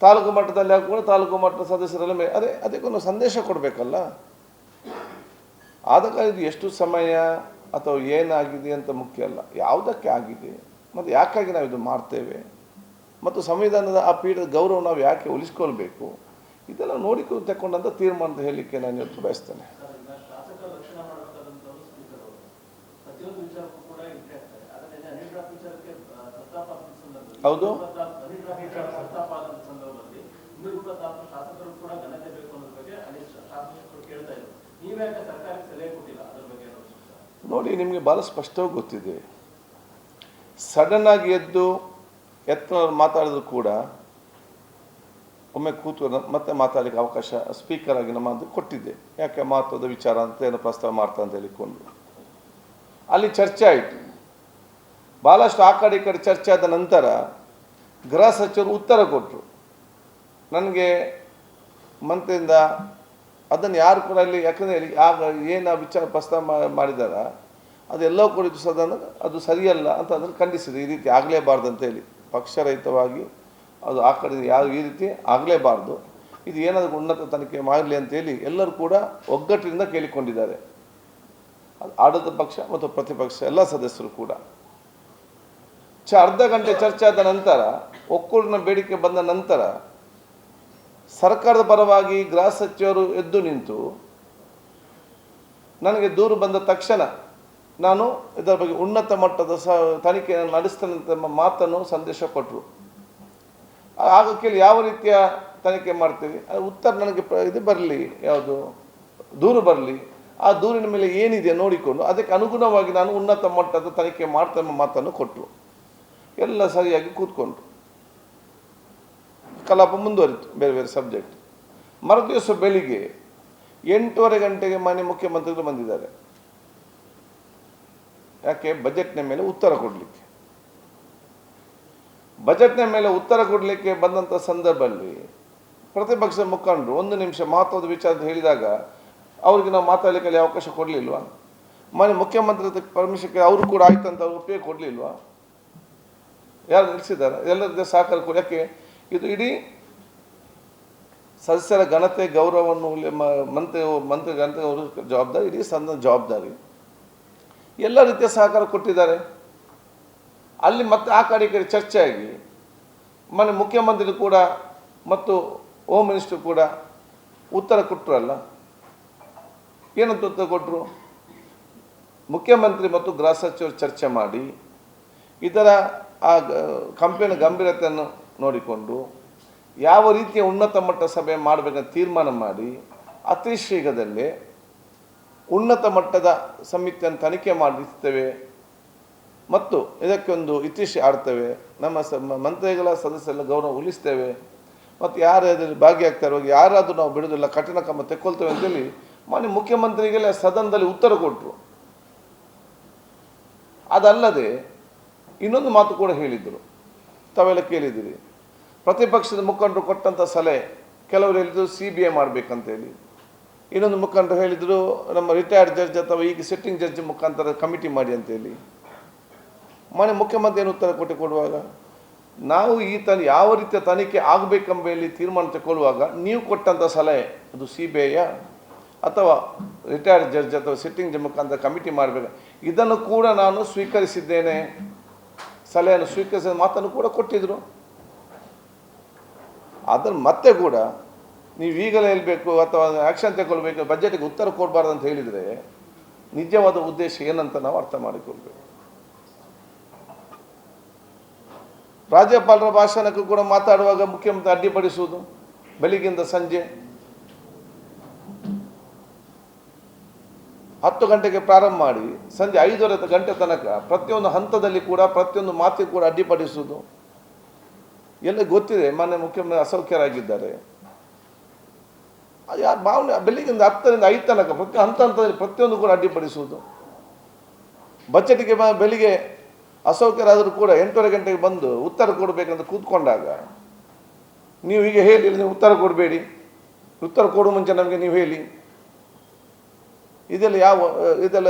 ತಾಲೂಕು ಮಟ್ಟದಲ್ಲಿ ಕೂಡ ತಾಲೂಕು ಮಟ್ಟದ ಸದಸ್ಯರೆಲ್ಲ ಮೇ, ಅದೇ, ಅದಕ್ಕೊಂದು ಸಂದೇಶ ಕೊಡಬೇಕಲ್ಲ? ಆದಾಗ ಇದು ಎಷ್ಟು ಸಮಯ ಅಥವಾ ಏನಾಗಿದೆ ಅಂತ ಮುಖ್ಯ ಅಲ್ಲ. ಯಾವುದಕ್ಕೆ ಆಗಿದೆ? ಮತ್ತು ಯಾಕಾಗಿ ನಾವು ಇದು ಮಾಡ್ತೇವೆ? ಮತ್ತು ಸಂವಿಧಾನದ ಆ ಪೀಠದ ಗೌರವ ನಾವು ಯಾಕೆ ಉಳಿಸ್ಕೊಳ್ಬೇಕು? ಇದೆಲ್ಲ ನೋಡಿ ತಗೊಂಡಂಥ ತೀರ್ಮಾನದ ಅಂತ ಹೇಳಲಿಕ್ಕೆ ನಾನು ಇವತ್ತು ಬಯಸ್ತೇನೆ ಹೌದು. ನೋಡಿ, ನಿಮಗೆ ಭಾಳ ಸ್ಪಷ್ಟವಾಗಿ ಗೊತ್ತಿದೆ ಸಡನ್ ಆಗಿ ಎದ್ದು ಎತ್ತ ಮಾತಾಡಿದ್ರು ಕೂಡ ಒಮ್ಮೆ ಕೂತು ಮತ್ತೆ ಮಾತಾಡಲಿಕ್ಕೆ ಅವಕಾಶ ಸ್ಪೀಕರ್ ಆಗಿ ನಮ್ಮ ಕೊಟ್ಟಿದ್ದೆ. ಯಾಕೆ ಮಹತ್ವದ ವಿಚಾರ ಅಂತ ಏನು ಪ್ರಸ್ತಾವ ಮಾಡ್ತಾ ಅಂತ ಹೇಳಿಕೊಂಡು. ಅಲ್ಲಿ ಚರ್ಚೆ ಆಯಿತು. ಭಾಳಷ್ಟು ಆ ಕಡೆ ಈ ಕಡೆ ಚರ್ಚೆ ಆದ ನಂತರ ಗೃಹ ಸಚಿವರು ಉತ್ತರ ಕೊಟ್ಟರು ನನಗೆ ಮಂತ್ರಿಯಿಂದ ಅದನ್ನು ಯಾರು ಕೂಡ ಅಲ್ಲಿ ಯಾಕಂದರೆ ಆಗ ಏನು ವಿಚಾರ ಪ್ರಸ್ತಾವ ಮಾಡಿದಾರ, ಅದೆಲ್ಲವೂ ಕೂಡ ಸದನ ಅದು ಸರಿಯಲ್ಲ ಅಂತ ಅದನ್ನು ಖಂಡಿಸಿದೆ. ಈ ರೀತಿ ಆಗಲೇಬಾರ್ದು ಅಂತ ಹೇಳಿ. ಪಕ್ಷರಹಿತವಾಗಿ ಅದು ಆ ಕಡೆ ಯಾವ ಈ ರೀತಿ ಆಗಲೇಬಾರ್ದು. ಇದು ಏನಾದರೂ ಉನ್ನತ ತನಿಖೆ ಮಾಡಲಿ ಅಂತೇಳಿ ಎಲ್ಲರೂ ಕೂಡ ಒಗ್ಗಟ್ಟಿನಿಂದ ಕೇಳಿಕೊಂಡಿದ್ದಾರೆ. ಆಡಳಿತ ಪಕ್ಷ ಮತ್ತು ಪ್ರತಿಪಕ್ಷ ಎಲ್ಲ ಸದಸ್ಯರು ಕೂಡ. ಚ ಅರ್ಧ ಗಂಟೆ ಚರ್ಚೆ ಆದ ನಂತರ ಒಕ್ಕೂಟನ ಬೇಡಿಕೆ ಬಂದ ನಂತರ ಸರ್ಕಾರದ ಪರವಾಗಿ ಗೃಹ ಸಚಿವರು ಎದ್ದು ನಿಂತು, ನನಗೆ ದೂರು ಬಂದ ತಕ್ಷಣ ನಾನು ಇದರ ಬಗ್ಗೆ ಉನ್ನತ ಮಟ್ಟದ ಸ ತನಿಖೆಯನ್ನು ನಡೆಸ್ತೇನೆ ಮಾತನ್ನು ಸಂದೇಶ ಕೊಟ್ಟರು ಆಗ ಕೇಳಿ ಯಾವ ರೀತಿಯ ತನಿಖೆ ಮಾಡ್ತೀವಿ? ಅದು ಉತ್ತರ ನನಗೆ ಇದು ಬರಲಿ, ಯಾವುದು? ದೂರು ಬರಲಿ. ಆ ದೂರಿನ ಮೇಲೆ ಏನಿದೆ ನೋಡಿಕೊಂಡು ಅದಕ್ಕೆ ಅನುಗುಣವಾಗಿ ನಾನು ಉನ್ನತ ಮಟ್ಟದ ತನಿಖೆ ಮಾಡ್ತಮ್ಮ ಮಾತನ್ನು ಕೊಟ್ಟರು ಎಲ್ಲ ಸರಿಯಾಗಿ ಕೂತ್ಕೊಂಡ್ರು. ಕಲಾಪ ಮುಂದುವರಿತು, ಬೇರೆ ಬೇರೆ ಸಬ್ಜೆಕ್ಟ್. ಮರುದಿವಸ ಬೆಳಿಗ್ಗೆ ಎಂಟೂವರೆ ಗಂಟೆಗೆ ಮಾನ್ಯ ಮುಖ್ಯಮಂತ್ರಿಗಳು ಬಂದಿದ್ದಾರೆ. ಯಾಕೆ? ಬಜೆಟ್ನ ಮೇಲೆ ಉತ್ತರ ಕೊಡಲಿಕ್ಕೆ. ಬಜೆಟ್ನ ಮೇಲೆ ಉತ್ತರ ಕೊಡಲಿಕ್ಕೆ ಬಂದಂಥ ಸಂದರ್ಭದಲ್ಲಿ ಪ್ರತಿಪಕ್ಷ ಮುಖಂಡರು ಒಂದು ನಿಮಿಷ ಮಹತ್ವದ ವಿಚಾರ ಹೇಳಿದಾಗ ಅವ್ರಿಗೆ ನಾವು ಮಾತಾಡಲಿಕ್ಕೆ ಅವಕಾಶ ಕೊಡಲಿಲ್ವಾ? ಮನೆ ಮುಖ್ಯಮಂತ್ರಿ ಪರ್ಮಿಷನ್ ಅವರು ಕೂಡ ಆಯ್ತು ಅಂತ ಅವ್ರು ಒಪ್ಪಿಗೆ ಕೊಡಲಿಲ್ವಾ? ಯಾರು ನಿಲ್ಲಿಸಿದ್ದಾರೆ? ಎಲ್ಲರ ಸಹಕಾರ ಕೊಡೋಕ್ಕೆ ಇದು ಇಡೀ ಸದಸ್ಯರ ಘನತೆ, ಗೌರವವನ್ನು ಮಂತ್ರಿ ಮಂತ್ರಿ ಘನತೆ ಜವಾಬ್ದಾರಿ, ಇಡೀ ಸಂದ ಜವಾಬ್ದಾರಿ. ಎಲ್ಲ ರೀತಿಯ ಸಹಕಾರ ಕೊಟ್ಟಿದ್ದಾರೆ. ಅಲ್ಲಿ ಮತ್ತೆ ಆ ಕಡೆ ಈ ಕಡೆ ಚರ್ಚೆ ಆಗಿ ಮನೆ ಮುಖ್ಯಮಂತ್ರಿ ಕೂಡ ಮತ್ತು ಹೋಮ್ ಮಿನಿಸ್ಟರ್ ಕೂಡ ಉತ್ತರ ಕೊಟ್ಟರಲ್ಲ ಏನಂತ ಉತ್ತರ ಕೊಟ್ಟರು ಮುಖ್ಯಮಂತ್ರಿ ಮತ್ತು ಗೃಹ ಸಚಿವರು ಚರ್ಚೆ ಮಾಡಿ, ಇದರ ಆ ಕಂಪನಿಯ ಗಂಭೀರತೆಯನ್ನು ನೋಡಿಕೊಂಡು ಯಾವ ರೀತಿಯ ಉನ್ನತ ಮಟ್ಟ ಸಭೆ ಮಾಡಬೇಕಂತ ತೀರ್ಮಾನ ಮಾಡಿ, ಅತಿ ಶೀಘ್ರದಲ್ಲೇ ಉನ್ನತ ಮಟ್ಟದ ಸಮಿತಿಯನ್ನು ತನಿಖೆ ಮಾಡಿಸ್ತೇವೆ ಮತ್ತು ಇದಕ್ಕೊಂದು ಇತಿಶಿ ಆಡ್ತೇವೆ. ನಮ್ಮ ಸ ಮಂತ್ರಿಗಳ ಸದಸ್ಯರೆಲ್ಲ ಗೌರವ ಉಳಿಸ್ತೇವೆ. ಮತ್ತು ಯಾರು ಅದರಲ್ಲಿ ಭಾಗಿಯಾಗ್ತಾರೋ ಯಾರಾದರೂ ನಾವು ಬಿಡೋದಿಲ್ಲ ಕಠಿಣ ಕ್ರಮ ತೆಕ್ಕೊಳ್ತೇವೆ ಅಂತೇಳಿ ಮಾನ್ಯ ಮುಖ್ಯಮಂತ್ರಿಗೆಲ್ಲ ಸದನದಲ್ಲಿ ಉತ್ತರ ಕೊಟ್ಟರು ಅದಲ್ಲದೆ ಇನ್ನೊಂದು ಮಾತು ಕೂಡ ಹೇಳಿದರು. ತಾವೆಲ್ಲ ಕೇಳಿದ್ದೀರಿ. ಪ್ರತಿಪಕ್ಷದ ಮುಖಂಡರು ಕೊಟ್ಟಂಥ ಸಲಹೆ, ಕೆಲವರು ಹೇಳಿದರು ಸಿ ಬಿ ಐ ಮಾಡಬೇಕಂತೇಳಿ. ಇನ್ನೊಂದು ಮುಖಂಡರು ಹೇಳಿದರು, ನಮ್ಮ ರಿಟೈರ್ಡ್ ಜಡ್ಜ್ ಅಥವಾ ಈಗ ಸಿಟ್ಟಿಂಗ್ ಜಡ್ಜ್ ಮುಖಾಂತರ ಕಮಿಟಿ ಮಾಡಿ ಅಂತೇಳಿ. ಮನೆ ಮುಖ್ಯಮಂತ್ರಿ ಏನು ಉತ್ತರ ಕೊಟ್ಟು ಕೊಡುವಾಗ, ನಾವು ಈ ತನ ಯಾವ ರೀತಿಯ ತನಿಖೆ ಆಗಬೇಕೆಂಬಲ್ಲಿ ತೀರ್ಮಾನ ತಗೊಳ್ಳುವಾಗ ನೀವು ಕೊಟ್ಟಂಥ ಸಲಹೆ, ಅದು ಸಿ ಬಿ ಐಯ ಅಥವಾ ರಿಟೈರ್ಡ್ ಜಡ್ಜ್ ಅಥವಾ ಸಿಟ್ಟಿಂಗ್ ಮುಖಾಂತರ ಕಮಿಟಿ ಮಾಡಬೇಕು. ಇದನ್ನು ಕೂಡ ನಾನು ಸ್ವೀಕರಿಸಿದ್ದೇನೆ. ಸಲಹೆಯನ್ನು ಸ್ವೀಕರಿಸಿದ ಮಾತನ್ನು ಕೂಡ ಕೊಟ್ಟಿದ್ದರು ಅದನ್ನು ಮತ್ತೆ ಕೂಡ ನೀವು ಈಗಲೇ ಹೇಳಬೇಕು ಅಥವಾ ಆ್ಯಕ್ಷನ್ ತಗೊಳ್ಬೇಕು ಬಜೆಟ್ಗೆ ಉತ್ತರ ಕೊಡಬಾರ್ದು ಅಂತ ಹೇಳಿದರೆ ನಿಜವಾದ ಉದ್ದೇಶ ಏನಂತ ನಾವು ಅರ್ಥ ಮಾಡಿಕೊಳ್ಬೇಕು. ರಾಜ್ಯಪಾಲರ ಭಾಷಣಕ್ಕೂ ಕೂಡ ಮಾತಾಡುವಾಗ ಮುಖ್ಯಮಂತ್ರಿ ಅಡ್ಡಿಪಡಿಸುವುದು ಬೆಳಿಗ್ಗಿಂದ ಸಂಜೆ. ಹತ್ತು ಗಂಟೆಗೆ ಪ್ರಾರಂಭ ಮಾಡಿ ಸಂಜೆ ಐದೂವರೆ ಗಂಟೆ ತನಕ ಪ್ರತಿಯೊಂದು ಹಂತದಲ್ಲಿ ಕೂಡ ಪ್ರತಿಯೊಂದು ಮಾತಿಗೆ ಕೂಡ ಅಡ್ಡಿಪಡಿಸುವುದು. ಎಲ್ಲ ಗೊತ್ತಿದೆ, ಮಾನ್ಯ ಮುಖ್ಯಮಂತ್ರಿ ಅಸೌಖ್ಯರಾಗಿದ್ದಾರೆ. ಯಾರು ಭಾವನೆ ಬೆಳಿಗ್ಗಿಂದ ಹತ್ತರಿಂದ ಐದು ತನಕ ಪ್ರತಿ ಹಂತ ಹಂತದಲ್ಲಿ ಪ್ರತಿಯೊಂದು ಕೂಡ ಅಡ್ಡಿಪಡಿಸುವುದು. ಬಜೆಟ್ಗೆ ಬೆಳಿಗ್ಗೆ ಅಸೌಖ್ಯರಾದರೂ ಕೂಡ ಎಂಟೂವರೆ ಗಂಟೆಗೆ ಬಂದು ಉತ್ತರ ಕೊಡಬೇಕಂತ ಕೂತ್ಕೊಂಡಾಗ, ನೀವು ಹೀಗೆ ಹೇಳಿ, ನೀವು ಉತ್ತರ ಕೊಡಬೇಡಿ. ಉತ್ತರ ಕೊಡುವ ಮುಂಚೆ ನಮಗೆ, ನೀವು ಹೇಳಿ. ಇದೆಲ್ಲ ಯಾವ, ಇದೆಲ್ಲ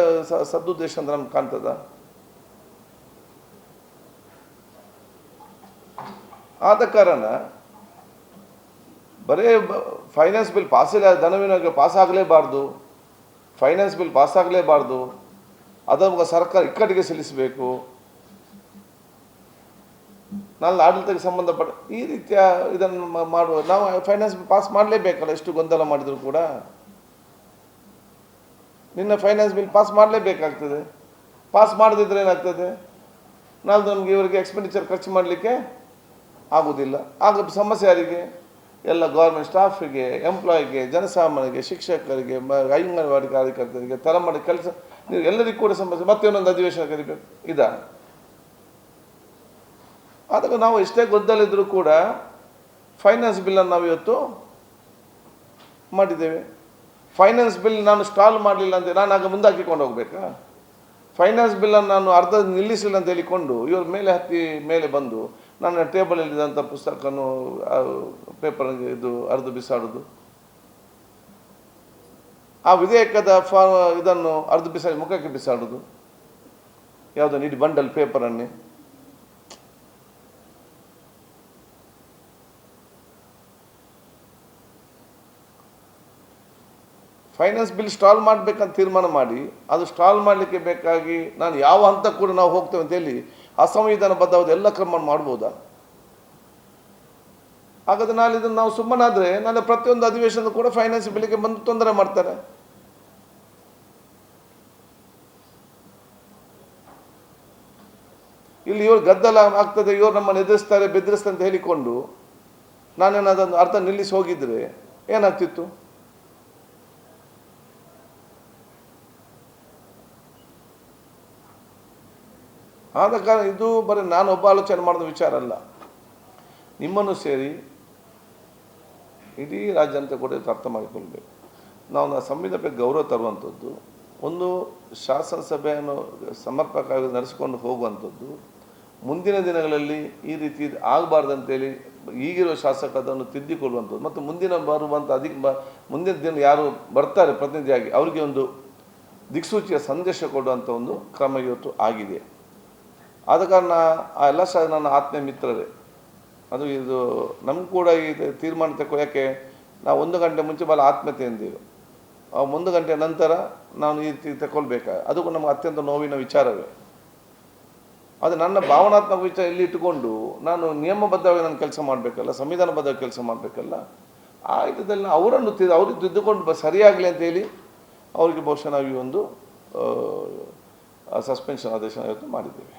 ಸದುದ್ದೇಶ ಅಂತ ನಮ್ಗೆ ಕಾಣ್ತದ? ಆದ ಕಾರಣ ಬರೇ ಫೈನಾನ್ಸ್ ಬಿಲ್ ಪಾಸ್ ಇಲ್ಲ, ಧನವಿನಿಯೋಗ ಪಾಸ್ ಆಗಲೇಬಾರ್ದು. ಫೈನಾನ್ಸ್ ಬಿಲ್ ಪಾಸ್ ಆಗಲೇಬಾರ್ದು. ಅದನ್ನು ಸರ್ಕಾರ ಇಕ್ಕಟ್ಟಿಗೆ ಸಲ್ಲಿಸಬೇಕು. ನಾಳೆ ಆಡಳಿತಕ್ಕೆ ಸಂಬಂಧಪಟ್ಟ ಈ ರೀತಿಯ ಇದನ್ನು ಮಾಡುವ, ನಾವು ಫೈನಾನ್ಸ್ ಪಾಸ್ ಮಾಡಲೇಬೇಕಲ್ಲ, ಎಷ್ಟು ಗೊಂದಲ ಮಾಡಿದ್ರು ಕೂಡ. ನಿನ್ನ ಫೈನಾನ್ಸ್ ಬಿಲ್ ಪಾಸ್ ಮಾಡಲೇಬೇಕಾಗ್ತದೆ. ಪಾಸ್ ಮಾಡದಿದ್ರೆ ಏನಾಗ್ತದೆ? ನಾಳೆ ನಮಗೆ ಇವರಿಗೆ ಎಕ್ಸ್ಪೆಂಡಿಚರ್ ಖರ್ಚು ಮಾಡಲಿಕ್ಕೆ ಆಗುವುದಿಲ್ಲ ಆಗ ಸಮಸ್ಯೆ ಯಾರಿಗೆ ಎಲ್ಲ ಗೌರ್ಮೆಂಟ್ ಸ್ಟಾಫಿಗೆ ಎಂಪ್ಲಾಯಿಗೆ ಜನಸಾಮಾನ್ಯರಿಗೆ, ಶಿಕ್ಷಕರಿಗೆ ಅಂಗನವಾಡಿ ಕಾರ್ಯಕರ್ತರಿಗೆ ತರಮಾಡಿ ಕೆಲಸ ಎಲ್ಲರಿಗೂ ಕೂಡ ಸಮಸ್ಯೆ, ಮತ್ತೆ ಇನ್ನೊಂದು ಅಧಿವೇಶನ ಕರಿಬೇಕು. ಇದಾ ಆದಾಗ ನಾವು ಎಷ್ಟೇ ಗೊದ್ದಲಿದ್ರು ಕೂಡ ಫೈನಾನ್ಸ್ ಬಿಲ್ಲನ್ನು ನಾವು ಇವತ್ತು ಮಾಡಿದ್ದೇವೆ. ಫೈನಾನ್ಸ್ ಬಿಲ್ ನಾನು ಸ್ಟಾಲ್ ಮಾಡಲಿಲ್ಲ ಅಂತ ನಾನು ಆಗ ಮುಂದೆ ಹಾಕಿಕೊಂಡು ಹೋಗ್ಬೇಕಾ ಫೈನಾನ್ಸ್ ಬಿಲ್ಲನ್ನು ನಾನು ಅರ್ಧ ನಿಲ್ಲಿಸಿಲ್ಲ ಅಂತ ಹೇಳಿಕೊಂಡು ಇವ್ರ ಮೇಲೆ ಹತ್ತಿ ಮೇಲೆ ಬಂದು ನನ್ನ ಟೇಬಲಲ್ಲಿದ್ದಂಥ ಪುಸ್ತಕವನ್ನು ಪೇಪರ್ ಇದು ಅರ್ಧ ಬಿಸಾಡೋದು. ಆ ವಿಧೇಯಕದ ಫಾ, ಇದನ್ನು ಅರ್ಧ ಬಿಸಾಡಿ ಮುಖಕ್ಕೆ ಬಿಸಾಡೋದು. ಯಾವುದೋ ಇಡೀ ಬಂಡಲ್ ಪೇಪರನ್ನೇ ಫೈನಾನ್ಸ್ ಬಿಲ್ ಸ್ಟಾಲ್ ಮಾಡಬೇಕಂತ ತೀರ್ಮಾನ ಮಾಡಿ, ಅದು ಸ್ಟಾಲ್ ಮಾಡಲಿಕ್ಕೆ ಬೇಕಾಗಿ ನಾನು ಯಾವ ಹಂತ ಕೂಡ ನಾವು ಹೋಗ್ತೇವೆ ಅಂತ ಹೇಳಿ ಅಸಂವಿಧಾನಬದ್ಧವಾದ ಎಲ್ಲ ಕ್ರಮ ಮಾಡ್ಬೋದಾ? ಹಾಗಾದ್ರೆ ನಾಳೆ ಇದನ್ನು ನಾವು ಸುಮ್ಮನಾದರೆ ನಾಳೆ ಪ್ರತಿಯೊಂದು ಅಧಿವೇಶನ ಕೂಡ ಫೈನಾನ್ಸ್ ಬಿಲ್ಗೆ ಬಂದು ತೊಂದರೆ ಮಾಡ್ತಾರೆ ಇಲ್ಲಿ ಇವರು ಗದ್ದಲ ಆಗ್ತದೆ, ಇವರು ನಮ್ಮನ್ನು ಎದುರಿಸ್ತಾರೆ, ಬೆದರಿಸ್ತಾರೆ ಅಂತ ಹೇಳಿಕೊಂಡು ನಾನೇನು ಅದನ್ನು ಅರ್ಥ ನಿಲ್ಲಿಸಿ ಹೋಗಿದ್ರೆ ಏನಾಗ್ತಿತ್ತು? ಆದ ಕಾರಣ ಇದು ಬರೀ ನಾನು ಒಬ್ಬ ಆಲೋಚನೆ ಮಾಡಿದ ವಿಚಾರ ಅಲ್ಲ. ನಿಮ್ಮನ್ನು ಸೇರಿ ಇಡೀ ರಾಜ್ಯಾಂತ ಕೂಡ ಅರ್ಥ ಮಾಡಿಕೊಳ್ಬೇಕು. ನಾವು ನಾವು ಸಂವಿಧಾನಕ್ಕೆ ಗೌರವ ತರುವಂಥದ್ದು, ಒಂದು ಶಾಸನಸಭೆಯನ್ನು ಸಮರ್ಪಕವಾಗಿ ನಡೆಸಿಕೊಂಡು ಹೋಗುವಂಥದ್ದು, ಮುಂದಿನ ದಿನಗಳಲ್ಲಿ ಈ ರೀತಿ ಆಗಬಾರ್ದಂತೇಳಿ ಈಗಿರೋ ಶಾಸಕ ಅದನ್ನು ತಿದ್ದಿಕೊಳ್ಳುವಂಥದ್ದು, ಮತ್ತು ಮುಂದಿನ ಬರುವಂಥ ಅಧಿಕ ಮುಂದಿನ ದಿನ ಯಾರು ಬರ್ತಾರೆ ಪ್ರತಿನಿಧಿಯಾಗಿ, ಅವರಿಗೆ ಒಂದು ದಿಕ್ಸೂಚಿಯ ಸಂದೇಶ ಕೊಡುವಂಥ ಒಂದು ಕ್ರಮ ಇವತ್ತು ಆಗಿದೆ. ಆದ ಕಾರಣ ಆ ಎಲ್ಲ ಸಹ ನನ್ನ ಆತ್ಮೀಯ ಮಿತ್ರರೇ, ಅದು ಇದು ನಮ್ಗೆ ಕೂಡ ಈ ತೀರ್ಮಾನ ತಗೊಳ್ಳೋಕ್ಕೆ ನಾವು ಒಂದು ಗಂಟೆ ಮುಂಚೆ ಭಾಳ ಆತ್ಮೀಯತೆ ಎಂದೀವಿ ಆ ಒಂದು ಗಂಟೆ ನಂತರ ನಾನು ಈ ರೀತಿ ತಗೊಳ್ಬೇಕಾ ಅದು ಕೂಡ ನಮಗೆ ಅತ್ಯಂತ ನೋವಿನ ವಿಚಾರವೇ. ಅದು ನನ್ನ ಭಾವನಾತ್ಮಕ ವಿಚಾರ ಇಲ್ಲಿ ಇಟ್ಟುಕೊಂಡು ನಾನು ನಿಯಮಬದ್ಧವಾಗಿ ನಾನು ಕೆಲಸ ಮಾಡಬೇಕಲ್ಲ, ಸಂವಿಧಾನಬದ್ಧವಾಗಿ ಕೆಲಸ ಮಾಡಬೇಕಲ್ಲ, ಆ ಇದರಲ್ಲಿ ಅವರನ್ನು ಅವ್ರಿಗೆ ತಿದ್ದುಕೊಂಡು ಬ, ಸರಿಯಾಗಲಿ ಅಂತೇಳಿ ಅವರಿಗೆ ಬಹುಶಃ ನಾವು ಈ ಒಂದು ಸಸ್ಪೆನ್ಷನ್ ಆದೇಶ ಇವತ್ತು ಮಾಡಿದ್ದೇವೆ.